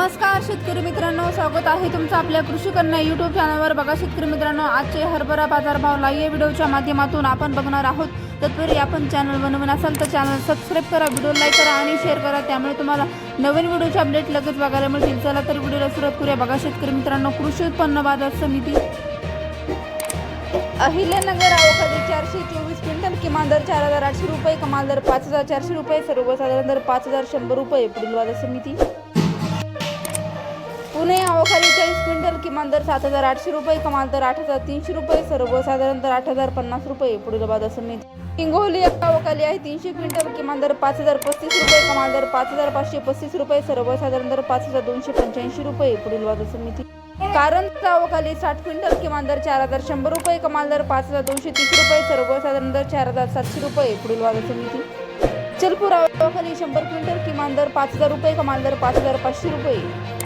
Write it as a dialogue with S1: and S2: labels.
S1: नमस्कार शेतकरी मित्रांनो. स्वागत आहे तुमचं आपल्या कृषी कन्या युट्यूब चॅनलवर बघा शेतकरी मित्रांनो आजचे हरभरा बाजारभाव लाईव्ह व्हिडिओच्या माध्यमातून आपण बघणार आहोत. तत्पूर्वी आपण चॅनल बनवून असाल तर चॅनल सबस्क्राईब करा व्हिडिओ लाईक करा आणि शेअर करा. त्यामुळे तुम्हाला नवीन व्हिडिओचे अपडेट लगेच बघायला मिळतील. चला तर व्हिडिओला सुरुवात करूया. बघा शेतकरी मित्रांनो कृषी उत्पन्न बाजार समिती अहिल्यानगर अवकाळी चारशे चोवीस क्विंटल किमान दर चार हजार आठशे रुपये कमाल दर पाच हजार चारशे रुपये सर्वसाधारण दर पाच हजार शंभर रुपये पुढील बाजार समिती. पुणे अवकाळी चाळीस क्विंटल किमान दर सात हजार आठशे रुपये कमाल दर आठ हजार तीनशे रुपये सर्वसाधारण दर आठ हजार पन्नास रुपये. पुढील बाजार समिती. हिंगोली अवकाळी आहे तीनशे क्विंटल किमान दर पाच हजार पस्तीस रुपये कमाल दर पाच हजार पाचशे पस्तीस रुपये सर्वसाधारण दर पाच हजार दोनशे पंच्याऐंशी रुपये. पुढील बाजार समिती. कारण अवकाळी साठ क्विंटल किमान दर चार हजार शंभर रुपये कमाल दर पाच हजार दोनशे तीस रुपये सर्वसाधारण दर चार हजार सातशे रुपये. पुढील बाजार समिती. चलपूर अवकाळी शंभर क्विंटल किमान दर पाच हजार रुपये कमाल दर पाच हजार पाचशे रुपये.